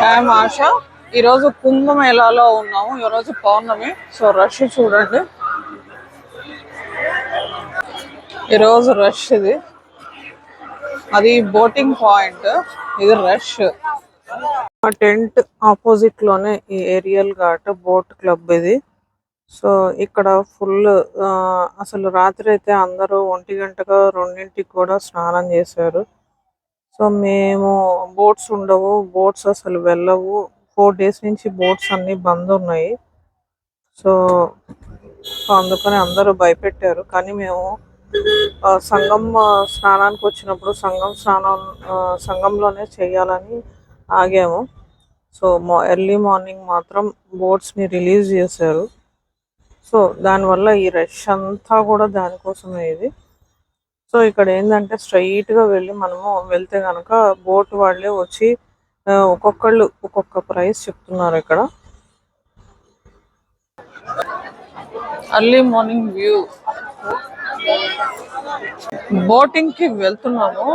Hi ఆశ ఈరోజు కుంభమేళాలో ఉన్నాము. ఈరోజు పౌర్ణమి. సో రష్ చూడండి. ఈరోజు రష్ ఇది. అది బోటింగ్ పాయింట్ ఇది రష్ ఆ టెంట్ ఆపోజిట్లోనే ఈ ఏరియల్ ఘాట్ బోట్ క్లబ్ ఇది. సో ఇక్కడ ఫుల్ అసలు రాత్రి అయితే అందరూ ఒంటి గంటగా రెండింటికి కూడా స్నానం చేశారు. సో మేము బోట్స్ ఉండవు బోట్స్ అసలు వెళ్ళవు. ఫోర్ డేస్ నుంచి బోట్స్ అన్ని బంద్ ఉన్నాయి. సో సో అందుకని అందరూ భయపెట్టారు. కానీ మేము సంఘం స్నానానికి వచ్చినప్పుడు సంఘం స్నానం సంఘంలోనే చేయాలని ఆగాము. సో మా ఎర్లీ మార్నింగ్ మాత్రం బోట్స్ని రిలీజ్ చేశారు. సో దానివల్ల ఈ రష్ అంతా కూడా దానికోసమే ఇది. సో ఇక్కడ ఏంటంటే స్ట్రైట్గా వెళ్ళి మనము వెళ్తే గనక బోట్ వాళ్ళే వచ్చి ఒక్కొక్కళ్ళు ఒక్కొక్క ప్రైస్ చెప్తున్నారు ఇక్కడ. అర్లీ మార్నింగ్ వ్యూ బోటింగ్కి వెళ్తున్నాము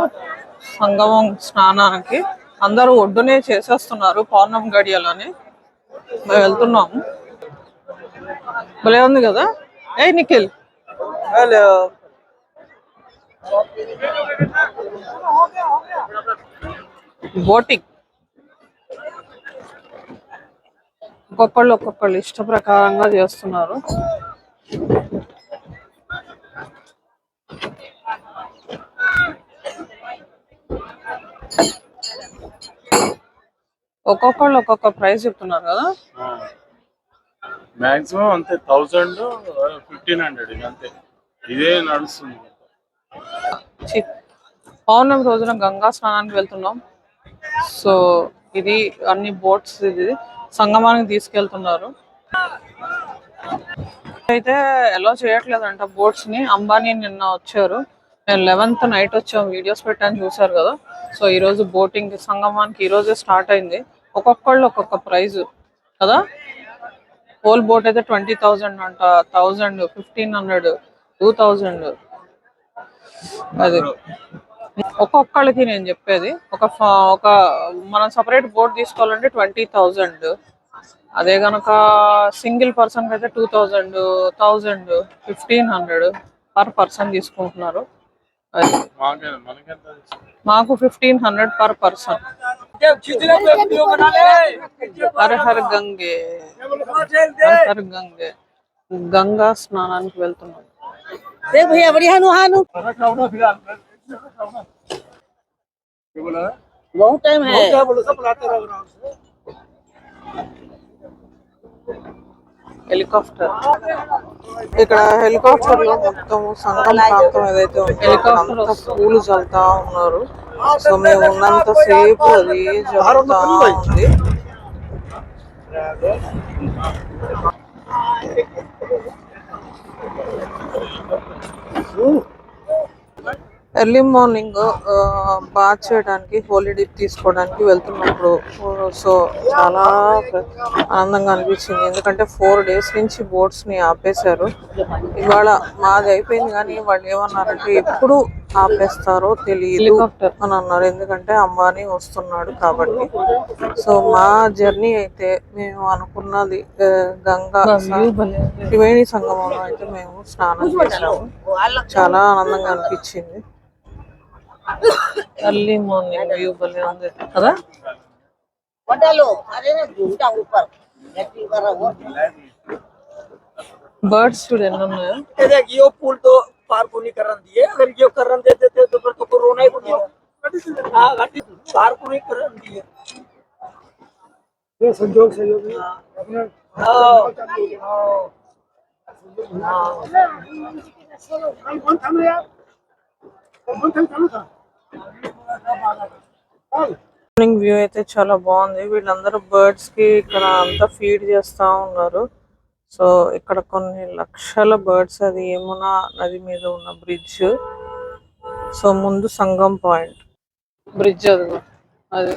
సంగమం స్నానానికి. అందరూ ఒడ్డునే చేసేస్తున్నారు పౌర్ణమి గడియలని. మేము వెళ్తున్నాము. భలే ఉంది కదా? ఏ నిఖిల్. హలో. బోటింగ్ ఒక్కొక్కళ్ళు ఒక్కొక్కళ్ళు ఇష్ట ప్రకారంగా చేస్తున్నారు. ఒక్కొక్కళ్ళు ఒక్కొక్క ప్రైస్ చెప్తున్నారు కదా? మాక్సిమం అంతే థౌజండ్ ఫిఫ్టీన్ హండ్రెడ్ అంతే. ఇదే నడుస్తుంది. పౌర్ణమి రోజున గంగా స్నానానికి వెళ్తున్నాం. సో ఇది అన్ని బోట్స్ ఇది. సంగమానికి తీసుకెళ్తున్నారు. అయితే ఎలా చేయట్లేదంట బోట్స్ని అంబానీ నిన్న వచ్చారు. మేము లెవెన్త్ నైట్ వచ్చాం. వీడియోస్ పెట్టాను చూసారు కదా. సో ఈ రోజు బోటింగ్ సంగమానికి ఈ రోజే స్టార్ట్ అయింది. ఒక్కొక్కళ్ళు ఒక్కొక్క ప్రైజ్ కదా. హోల్ బోట్ అయితే ట్వంటీ థౌజండ్ అంట. Thousand fifteen hundred two thousand అది. ఒక్కొక్కళ్ళకి నేను చెప్పేది ఒక ఒక మనం సపరేట్ బోట్ తీసుకోవాలంటే ట్వంటీ థౌజండ్. అదే గనక సింగిల్ పర్సన్ అయితే two thousand thousand fifteen hundred per person తీసుకుంటున్నారు. అది. మాకే మనకెంత తెలుసు? మాకు ఫిఫ్టీన్ హండ్రెడ్ పర్ పర్సన్. హర హర గంగే. హర హర గంగే. గంగా స్నానానికి వెళ్తున్నాం देख भैया बढ़िया नु हानु बहुत टाइम है హెలికాప్టర్ ఇక్కడ హెలికాప్టర్ లో మొత్తం సంగం ప్రాంతం ఏదైతే ఉందో అక్కడ అంతా పూలు చల్లుతా ఉన్నారు సో మేము ఉన్నంత సేపు అది జరుగుతా ఉంది ఎర్లీ మార్నింగ్ బాత్ చేయడానికి హోలీ డిప్ తీసుకోవడానికి వెళ్తున్నప్పుడు సో చాలా ఆనందంగా అనిపించింది. ఎందుకంటే ఫోర్ డేస్ నుంచి బోట్స్ని ఆపేశారు. ఇవాళ మాది అయిపోయింది కానీ వాళ్ళు ఏమన్నారంటే ఎప్పుడు ఆపేస్తారో తెలియదు అని అన్నారు. ఎందుకంటే అంబానీ వస్తున్నాడు కాబట్టి. సో మా జర్నీ అయితే మేము అనుకున్నది గంగా త్రివేణి సంగమంలో అయితే మేము స్నానం చేసాము చాలా ఆనందంగా అనిపించింది. ఎర్లీ మార్నింగ్ వ్యూ భలే ఉంది కదా बड़ा लो अरे ना झूठा ऊपर बैटिंग कर रहा वो బర్డ్స్ చూడు ఎన్ని ఉన్నాయో ये देख ये पुल तो पार को नहीं करन दिए अगर ये करन देते थे तो फिर तो कोरोना ही को नहीं हाँ घाटी पार को नहीं करन दिए ये संजोग से जो भी మార్నింగ్ వ్యూ అయితే చాలా బాగుంది. వీళ్ళందరూ బర్డ్స్కి ఇక్కడ అంతా ఫీడ్ చేస్తా ఉన్నారు. సో ఇక్కడ కొన్ని లక్షల బర్డ్స్ అది యమునా నది మీద ఉన్న బ్రిడ్జ్. సో ముందు సంగం పాయింట్. బ్రిడ్జ్ అది. అది.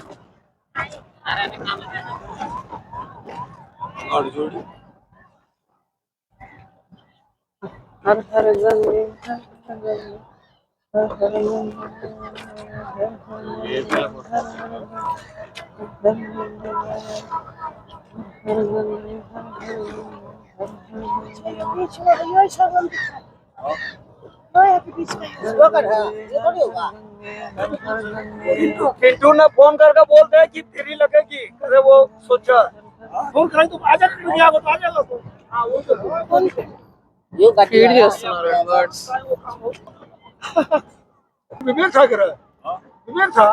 बीच ने फ़ोन करके बोलते दे कि फ्री लगेगी। अरे वो सोचा। फ़ोन करें तुम आजा दुनिया बता आजा लोगों हाँ वो तो फ़ोन यो गाड़ी वर्ड्स विवेक था करा विवेक था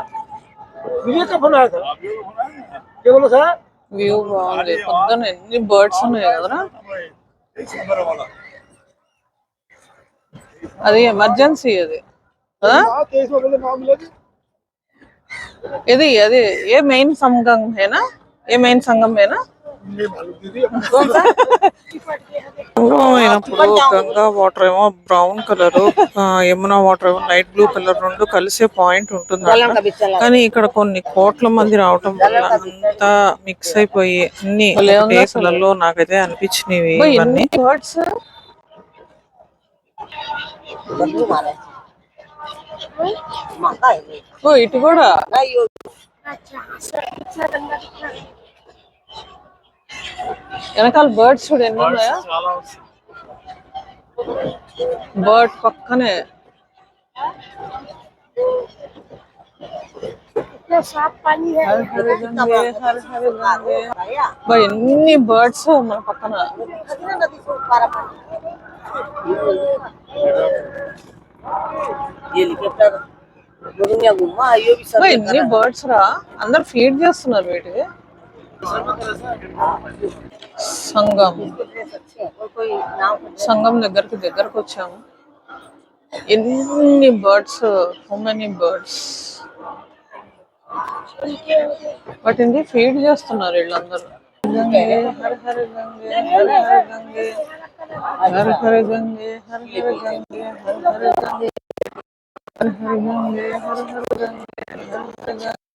వివేక్ ఫోన్ కేవలం సార్ వ్యూ బాగుంది పొద్దున ఎన్ని బర్డ్స్ ఉన్నాయి కదరా అది ఎమర్జెన్సీ అది ఇది అది ఏ మెయిన్ సంఘం ఏనా ఏ మెయిన్ సంఘం ఏనా గంగా వాటర్ ఏమో బ్రౌన్ కలర్ యమునా వాటర్ ఏమో లైట్ బ్లూ కలర్ రెండు కలిసే పాయింట్ ఉంటుంది కానీ ఇక్కడ కొన్ని కోట్ల మంది రావటం వల్ల అంతా మిక్స్ అయిపోయి అన్ని ప్లేసులలో నాకైతే అనిపించినవి ఇవన్నీ. ఇటు కూడా? వెనకాల బర్డ్స్ చూడు బర్డ్ పక్కనే. ఎన్ని బర్డ్స్ మన పక్కన? ఎన్ని బర్డ్స్ రా? అందరు ఫీడ్ చేస్తున్నారు వీటికి. సంఘం. సంఘం దగ్గరకు దగ్గరకు వచ్చాము. ఎన్ని బర్డ్స్? How many birds? వాటిని ఫీడ్ చేస్తున్నారు వీళ్ళందరూ. గంగే హర హర గంగే హర హర గంగే హర హర గంగే హర హర గంగే హర హర గంగే హర హర గంగే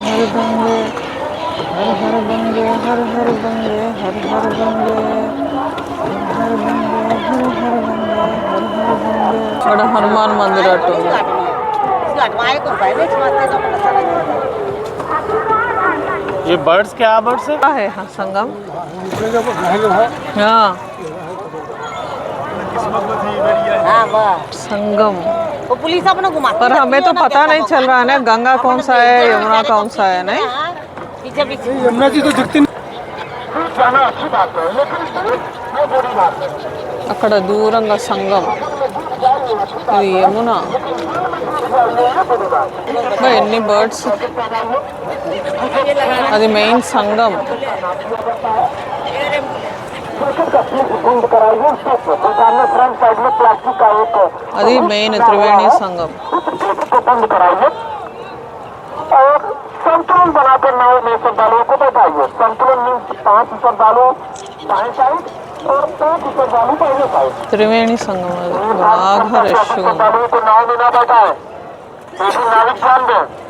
हर बंगे हर हर बंगे हर हर बंगे हर हर बंगे हर बंगे हर हर बंगे हर हर बंगे। और हनुमान मंदिर आटो ये बर्ड्स क्या बर्ड्स? है क्या है हाँ संगम? हाँ। संगम। वो पुलिस अपना घुमाती पर हमें तो पता नहीं चल रहा है ना गंगा कौन सा है यमुना कौन सा है नहीं हाँ, पीछे पीछे यमुना जी तो दिखती అక్కడ దూరంగా సంగం ఇది యమున బా, ఎన్ని బర్డ్స్ అది మెయిన్ अरे मेन त्रिवेणी संगम। को बंद कराइए। और संतुलन बनाकर नाव में श्रद्धालुओं को बैठाइए। संतुलन में पाँच श्रद्धालु दाएँ साइड और पाँच श्रद्धालु पहले साइड। त्रिवेणी संगम श्रद्धालुओं को नाव में ना बैठाए नाविक ध्यान दें।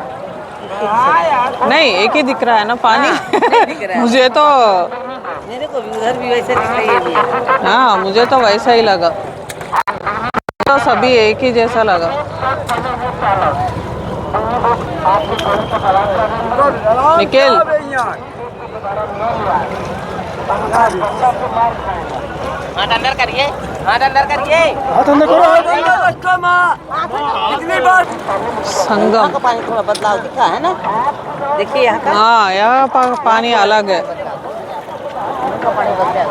नहीं एक ही दिख रहा है ना पानी। दिख मुझे तो मेरे को उधर भी वैसे दिख रही है हाँ मुझे तो वैसा ही लगा। तो सभी एक ही जैसा लगा। निखिल। हाथ अंदर करिए हाथ अंदर करिए हाथ अंदर करो हाथ अंदर कितनी बार संगम यहाँ का पानी थोड़ा बदलाव दिखा है ना देखिए यहाँ का हाँ यहाँ पा, पानी अलग है यहाँ का पानी बदला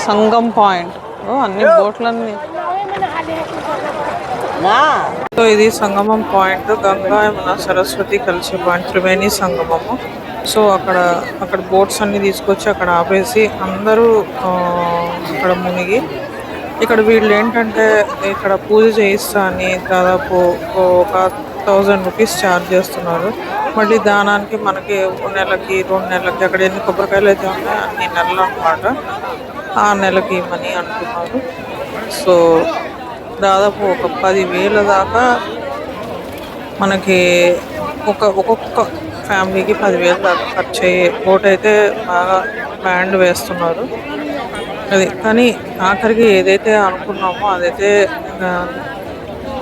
సంగం పాయింట్ ఓ అన్ని బోట్లన్నీ ना సో ఇది సంగమం పాయింట్ గంగా యమున సరస్వతి కలిసే పాయింట్ త్రివేణి సంగమము సో అక్కడ అక్కడ బోట్స్ అన్ని తీసుకొచ్చి అక్కడ ఆపేసి అందరూ అక్కడ మునిగి ఇక్కడ వీళ్ళు ఏంటంటే ఇక్కడ పూజ చేయిస్తా అని దాదాపు ఒక థౌజండ్ రూపీస్ ఛార్జ్ చేస్తున్నారు. మళ్ళీ దానానికి మనకి ఒక నెలకి రెండు నెలలకి అక్కడ ఎన్ని కొబ్బరికాయలు అయితే ఉన్నాయో అన్ని నెలలు అనమాట ఆ నెలకి మనీ అంటున్నారు. సో దాదాపు ఒక పదివేల దాకా మనకి ఒక ఒక్కొక్క ఫ్యామిలీకి పదివేలు దాకా ఖర్చు అయ్యే బోట్ అయితే బాగా బ్యాండ్ వేస్తున్నారు. అది కానీ ఆఖరికి ఏదైతే అనుకున్నామో అదైతే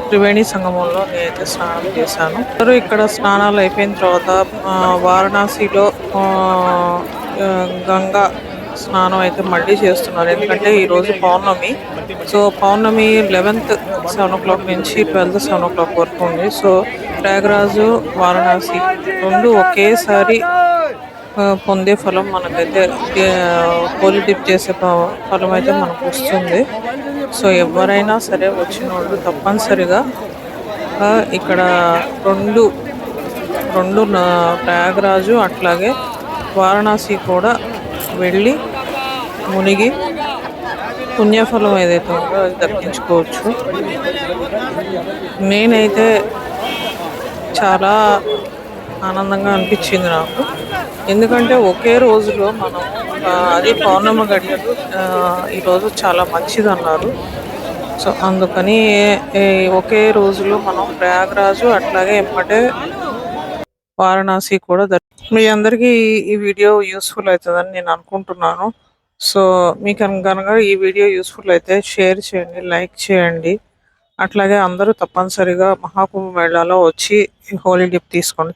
త్రివేణి సంగమంలో నేనైతే స్నానం చేశాను. అందరూ ఇక్కడ స్నానాలు అయిపోయిన తర్వాత వారణాసిలో గంగా స్నానం అయితే మళ్ళీ చేస్తున్నారు. ఎందుకంటే ఈరోజు పౌర్ణమి. సో పౌర్ణమి లెవెన్త్ సెవెన్ ఓ క్లాక్ నుంచి ట్వెల్త్ సెవెన్ ఓ క్లాక్ వరకు ఉంది. సో ప్రయాగరాజు వారణాసి రెండు ఒకేసారి పొందే ఫలం మనకైతే పోలి డిప్ చేసే ఫలం అయితే మనకు వస్తుంది. సో ఎవరైనా సరే వచ్చిన వాళ్ళు తప్పనిసరిగా ఇక్కడ రెండు రెండు ప్రయాగరాజు అట్లాగే వారణాసి కూడా వెళ్ళి మునిగి పుణ్యఫలం ఏదైతే ఉందో అది దక్కించుకోవచ్చు. నేనైతే చాలా ఆనందంగా అనిపించింది నాకు. ఎందుకంటే ఒకే రోజులో మనం అది పౌర్ణమి గడియలు ఈరోజు చాలా మంచిది అన్నారు సో అందుకని ఒకే రోజులో మనం ప్రయాగరాజు అట్లాగే ఎంపటే వారణాసి కూడా మీ అందరికీ ఈ- ఈ వీడియో యూస్ఫుల్ అవుతుందని నేను అనుకుంటున్నాను. సో మీకు కనుక ఈ వీడియో యూస్ఫుల్ అయితే షేర్ చేయండి లైక్ చేయండి. అట్లాగే అందరూ తప్పనిసరిగా మహాకుంభ మేళాలో వచ్చి హోలీ గిఫ్ట్ తీసుకొని